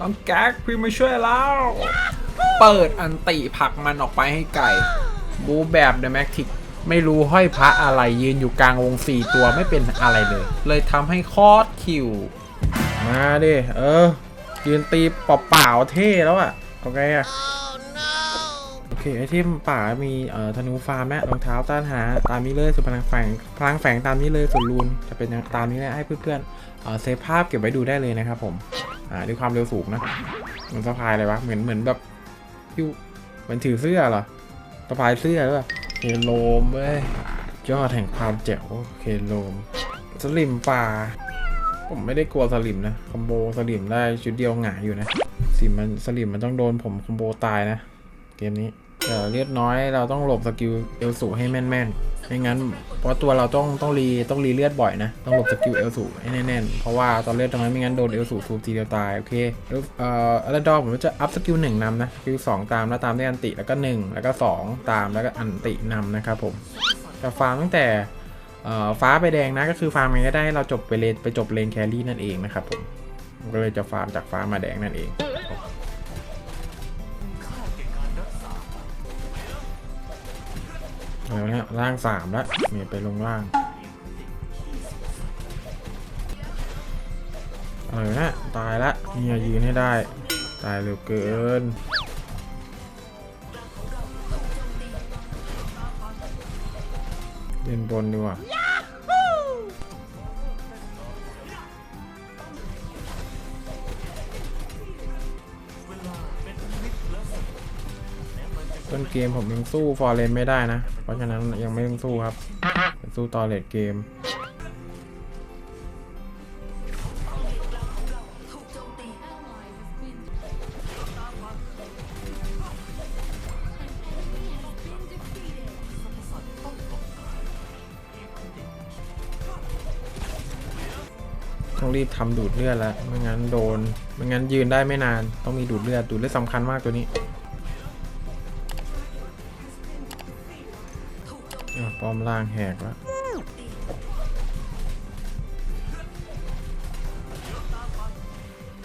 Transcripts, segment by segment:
น้องแก๊กพี่มาช่วยแล้ว เปิดอันติผลักมันออกไปให้ไก่ บูแบบเดอะแม็กทิกไม่รู้ห้อยพระอะไรยืนอยู่กลางวงสี่ตัวไม่เป็นอะไรเลย เลยทำให้คอดคิว มาดิ เออ ยืนตีเปล่าๆเท่แล้วอะโอเคอะโอเคไอเทมป่ามีเอ่อธนูฟาร์มแม่รองเท้าต้านหาตามนี้เลยส่วนพลังแฝงพลังแฝงตามนี้เลยส่วนรูนจะเป็นตามนี้เลยให้เพื่อนๆเอ่อเซฟภาพเก็บไว้ดูได้เลยนะครับผม อ่าด้วยความเร็วสูงนะมือนสะพายเลยวะเหมือนเหมือนแบบยูเหมือนถือเสื้อเหรอสะพายเสื้อหรือเปล่าเคโลมเว้ยยอดแห่งความเจ๋วเคโลมสลิมป่าผมไม่ได้กลัวสลิมนะคอมโบสลิมได้ชุดเดียวหงายอยู่นะสิมันสลิมมันต้องโดนผมคอมโบตายนะ เกมนี้เลือดน้อยเราต้องหลบสกิลเอลสูให้แม่นๆ ไม่งั้น เพราะตัวเราต้องต้องรีต้องรีเลือดบ่อยนะ ต้องหลบสกิลเอลสูให้แน่นๆ เพราะว่าตอนเลือดตรงนั้นไม่งั้นโดนเอลสูทูบทีเดียวตาย โอเคแล้วเอ่ออัลดอผมจะอัพสกิลหนึ่งนำนะ สกิลสองตามแล้วตามด้วยอันติ แล้วก็หนึ่งแล้วก็สองตามแล้วก็อันตินำนะครับผมจะฟาร์มตั้งแต่เอ่อฟ้าไปแดงนะก็คือฟาร์มไงก็ได้ให้เราจบไปเลนไปจบเลนแครี่นั่นเองนะครับผมผมก็เลยจะฟาร์มจากฟ้ามาแดงนั่นเอง แล้วเนี่ยล่างสามแล้วเมียไปลงล่างอะไรวะเนี่ยตายละเมียยืนให้ได้ ตายเร็วเกินเล่นบนดีกว่า ต้นเกมผมยังสู้ฟอร์เรนไม่ได้นะ เพราะฉะนั้นยังไม่ต้องสู้ครับ สู้ต่อเลดเกม ต้องรีบทำดูดเลือดแล้วไม่งั้นโดน ไม่งั้นยืนได้ไม่นาน ต้องมีดูดเลือด ดูดเลือดสำคัญมากตัวนี้ ป้อมล่างแหกแล้ว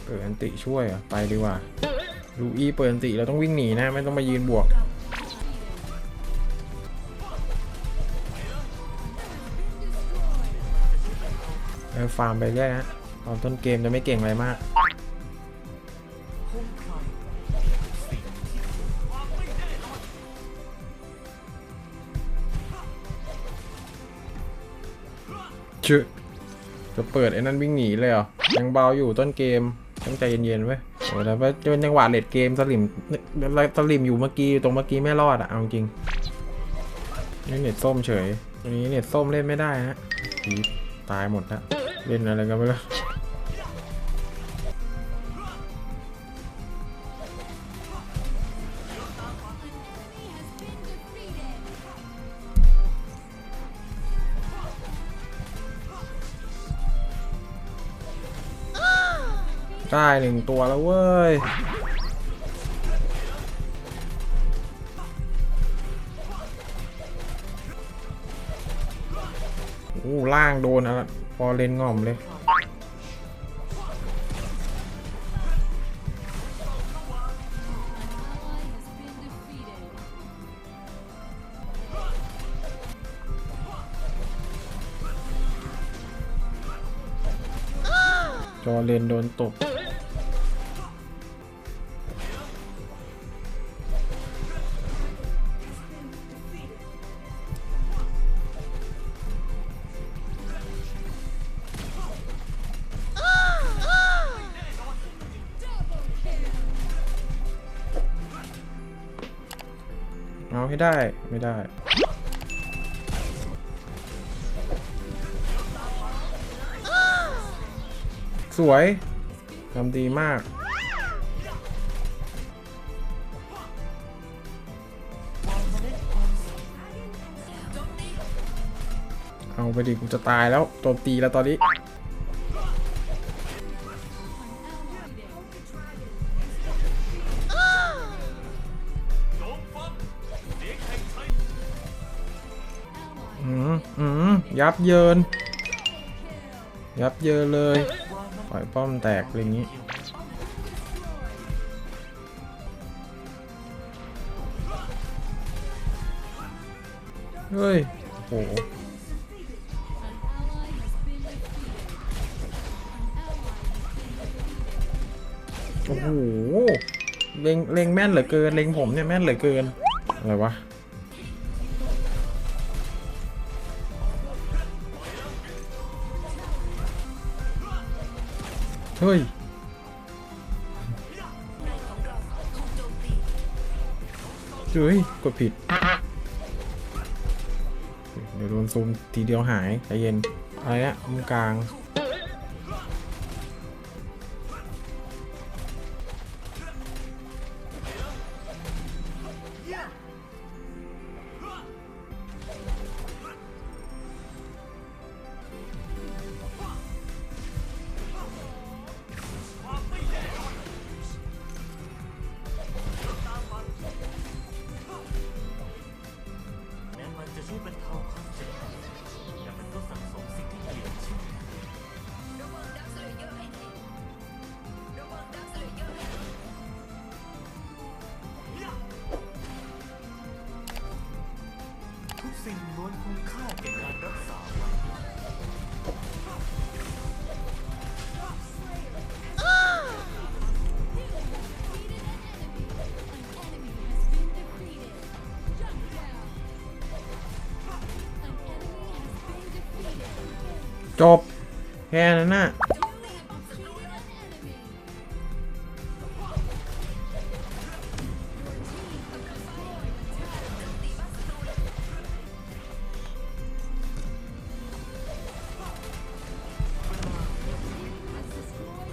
เปิดอันติช่วยอะ ไปดีกว่า ลูอี้เปิดอันติเราต้องวิ่งหนีนะ ไม่ต้องมายืนบวก เออฟาร์มไปเรื่อยนะตอนต้นเกมจะไม่เก่งอะไรมาก ชื่อจะเปิดไอ้นั่นวิ่งหนีเลยเหรอ ยังเบาอยู่ต้นเกมต้องใจเย็นๆไว้โอ้แต่ว่าจะเป็นจังหวะเลดเกมสลิมสลิมอยู่เมื่อกี้ตรงเมื่อกี้ไม่รอดอะเอาจริงนี่เน็ตส้มเฉย อันนี้เน็ตส้มเล่นไม่ได้ฮะตายหมดแล้วเล่นอะไรกันไปแล้ว ได้หนึ่งตัวแล้วเว้ย โอ้ล่างโดนอะพอเลนง่อมเลย จอเลนโดนตบ เอาให้ได้ไม่ได้ สวยทำดีมาก เอาไปดิกูจะตายแล้วโจมตีแล้วตอนนี้ ยับเยิน ยับเยินเลย ปล่อยป้อมแตกอะไรอย่างนี้ เฮ้ย โอ้โอ้โห เล็งเล็งแม่นเหลือเกิน เล็งผมเนี่ยแม่นเหลือเกิน อะไรวะ เฮ้ยเฮ้ยกดผิด เดี๋ยวโดนซูมทีเดียวหายใจเย็น อะไรเนี่ยมุมกลาง สิ่งล้วนคุ้มค่าแก่การรักษาไว้จบ แค่นั้นน่ะ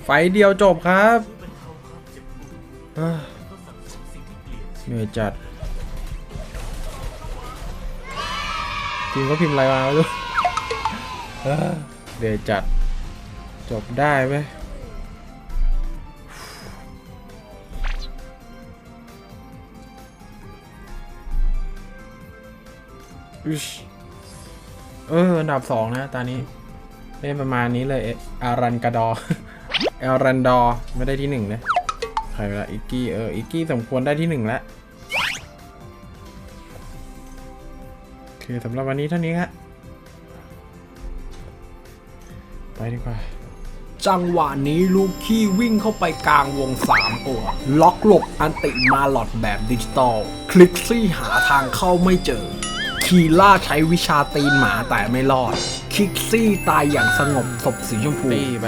ไฟเดียวจบครับเหนื่อยจัดทีมก็พิมพ์อะไรมาไม่รู้เอ้อเหนื่อยจัด จบได้ไหมอิชเออ อันดับสองนะ ตอนนี้ เล่นประมาณนี้เลยเออารันกาดอ อลรันดอร์ไม่ได้ที่หนึ่งเลยใครเวลาอิกกี้เอออิกกี้สมควรได้ที่หนึ่งแล้วโอเคสำหรับวันนี้เท่านี้ครับไปดีกว่า จังหวะนี้ลูคี้วิ่งเข้าไปกลางวง3ตัว ล็อกหลบอันติมาหลอดแบบดิจิตอล คลิกซี่หาทางเข้าไม่เจอ คีล่าใช้วิชาตีนหมาแต่ไม่รอดคิกซี่ตายอย่างสงบศพสีชมพูตีไป